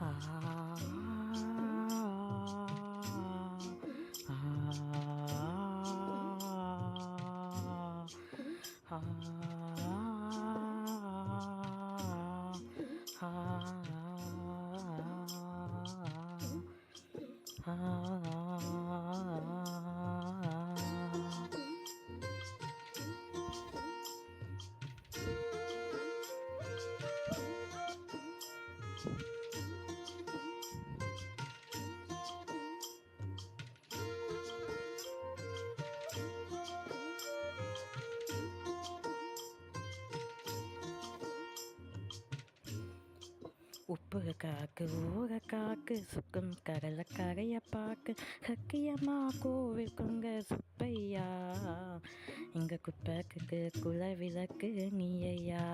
Ah. Ah. Ah. Ah. Ah. உப்பு காக்கு ஊற காக்கு சுக்கும் கடலை கரைய பாக்கு சக்கியம்மா கோவில் கொங்க சுப்பையா. இங்க குப்பைக்கு குல விளக்கு நீயா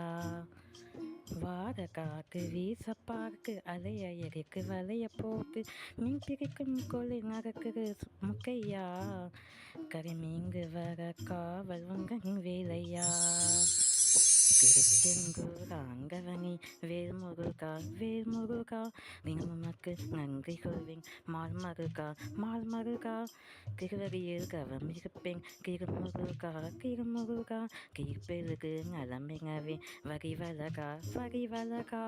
வார காக்கு வீச பார்க்கு அலைய எரிக்கு வலைய போக்கு மீன் பிரிக்கும் கொலை நகக்குது முக்கையா. கரிமீங்கு வர காவல் உங்க வேலையா. திருச்செங்கூர் அங்கவனி வேல்முருகா வேல்முருகா நீங்கள் உமக்கு நன்றி கொள்வேன் மால்மருகா மால்மருகா மால் கவம் இருப்பேன் கிருமுருகா கிருமுருகா கீழ்பெருகு நலமிங்கவே வரி வலகா வரி வலகா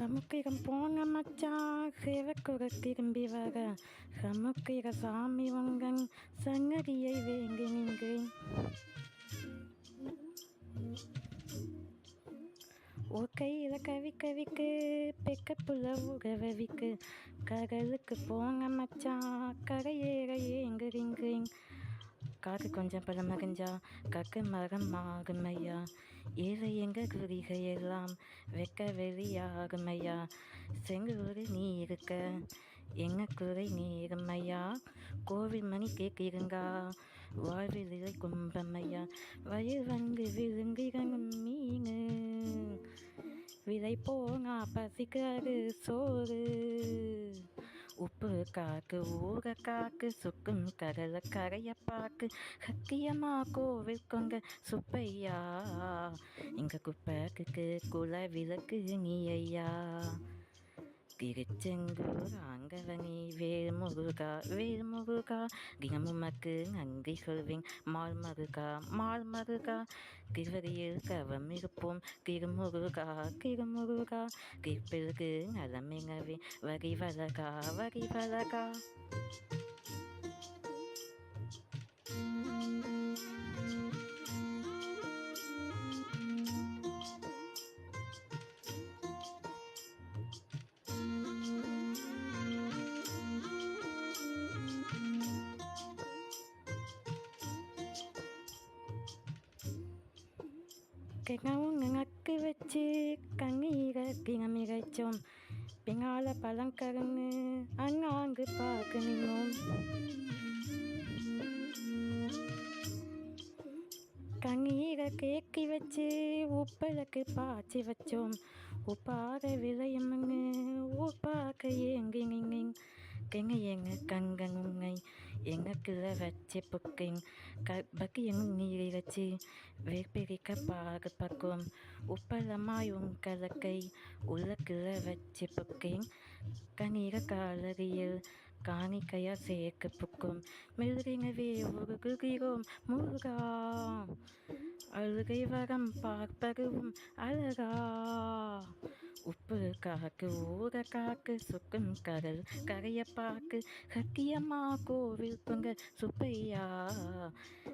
சமுக்கிரம் போங்க மச்சான் சிவக்குற திரும்பி வர. சமுக்கிர சாமி வங்கன் சங்கதியை வேங்கி நின்றேன் ஒரு கையில் கவி கவிக்கு பெக்க புள்ள உறவிக்கு கடலுக்கு போங்க மச்சான் கரையேற ஏங்குறீங்க காக்கு கொஞ்சம் பல மகஞ்சா கக்கு மரம் ஆகுமையா? ஏழை எங்க குறிகையெல்லாம் வெக்க வெளியாகுமையா? செங்கூரில் நீ இருக்க எங்க குறை நீருமையா? கோவில் மணி கேட்கிறங்கா வாழ்வில் இலை கும்பமையா? வயிறு வந்து விழுங்கிறங்கும் மீனு. விலை போனா பசிக்காது சோறு. உப்பு காக்கு ஊக காக்கு சுக்கும் கடல கரைய பாக்கு சத்தியமா கோவில் கொங்க சுப்பையா. இங்க குப்பைக்கு குல விளக்கு நீ ஐயா. திருச்செங்கூர் ஆங்கவனி வேல்முருகா வேல்முருகா தினமுமக்கு நன்றி சொல்வேன். மால்மருகா மால்மருகா மால் கவம் இருப்போம். திருமுருகா திருமுருகா கிருப்பிற்கு நலமிங்கவே வரி வலகா வரி வலகா கிணவும் நக்கு வச்சு கண்ணீர கிணமிரைச்சோம் பிங்கால பழங்கருன்னு அங்காங்கு பார்க்க நின்னோம். கண்ணீரை கேக்கி வச்சு உப்பளுக்கு பாய்ச்சி வச்சோம். உப்பாக விளையமுங்க உப்பாக்க ஏங்கி நிங்க கெங்க எங்க கங்கங்குங்கை எங்க வச்சு புக்கிங் க பக்கி நீரை வச்சு வேப்பிரிக்க பாகு பக்குவம். உப்பளமாய் உன் கலக்கை உள்ள வச்சு புக்கிங் கனீர காலரியில் காணிக்கையா சேர்க்க புக்கும். மெழுகினவே உருகுகிறோம். முருகா அழுகை வரம் பார்ப்பதுவும் அழகா. உப்பு காக்கு ஊற காக்கு சுக்கும் கடல் கரைய பாக்கு சத்தியம்மா கோவில் பொங்க சுப்பையா.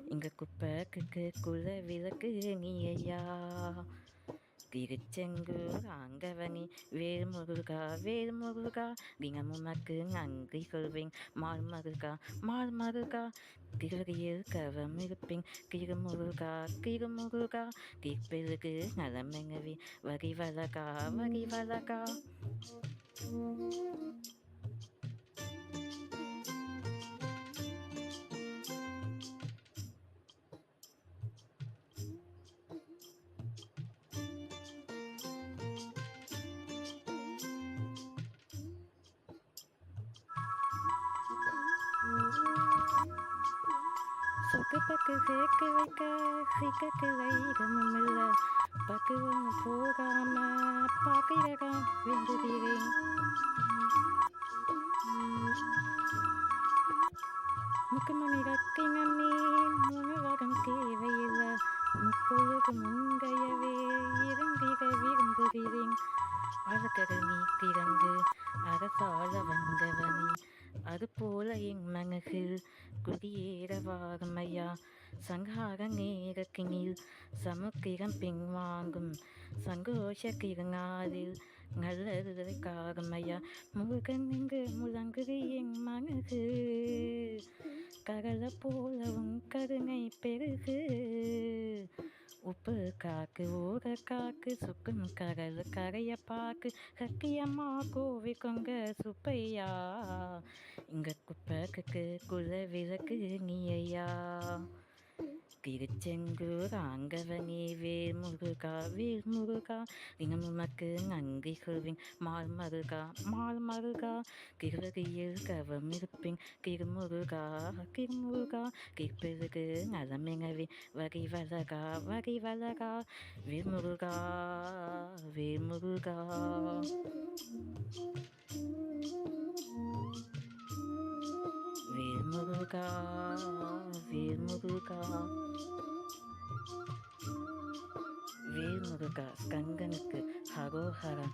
இங்க குப்பைக்கு குல விளக்கு நீ ஐயா. திருச்செங்கூர் ஆங்கவனி வேல்முருகா வேல்முருகா தினமுமக்கு நன்றி கொள்வேன் மால் மருகா திருவையில் மருகா கவம் இருப்பேன். திருமுருகா திருமுருகா தீர்ப்பெருகு நலமெங்கவி வரி வலகா வரி வலகா பக்கு பக்கு சேர்க்க வைக்க சிக்கக்கு வைரமும் இல்லை. பக்கு ஒன்று போகாம பாக்கிறகா வெந்துகிறேன் முக்குமணி ரத்தினமே முனவகம் தேவையில்லை. முப்பொழுது முங்கையவே இருந்திட விரும்புகிறேன். அழகரு நீ பிறந்து அரசாள வந்தவனே அதுபோல என் மனகில் குடியேறவாகமையா சங்கார நேரக்கினில் சமுத்திரம் பின்வாங்கும் சங்கோஷ கிருநாதில் நல்லது காரமையா முருகன் இங்கு முழங்குது என் மனசு கடலை போலவும் கருணை பெருகு. உப்பு காக்கு ஊற காக்கு சுக்கும் கரல் கரைய பாக்கு சக்கியம்மா கோவி கொங்க சுப்பையா. இங்க குப்பைக்கு குல விளக்கு நீ ஐயா திருச்செங்கூர் ஆங்கவனே வேர் முருகா வேர் முருகா தினம் உமக்கு நன்றி சொல்வேன் மால் மருகா மால் மருகா கிருவகையில் கவம் இருப்பின் கிருமுருகா கிருமுருகா கிருப்பிற்கு நலமெங்கவே வகை வலகா வகை வலகா வேல் முருகா வேல் முருகா வேல் முருகா வேல் முருகா வேல் ஹரோஹரா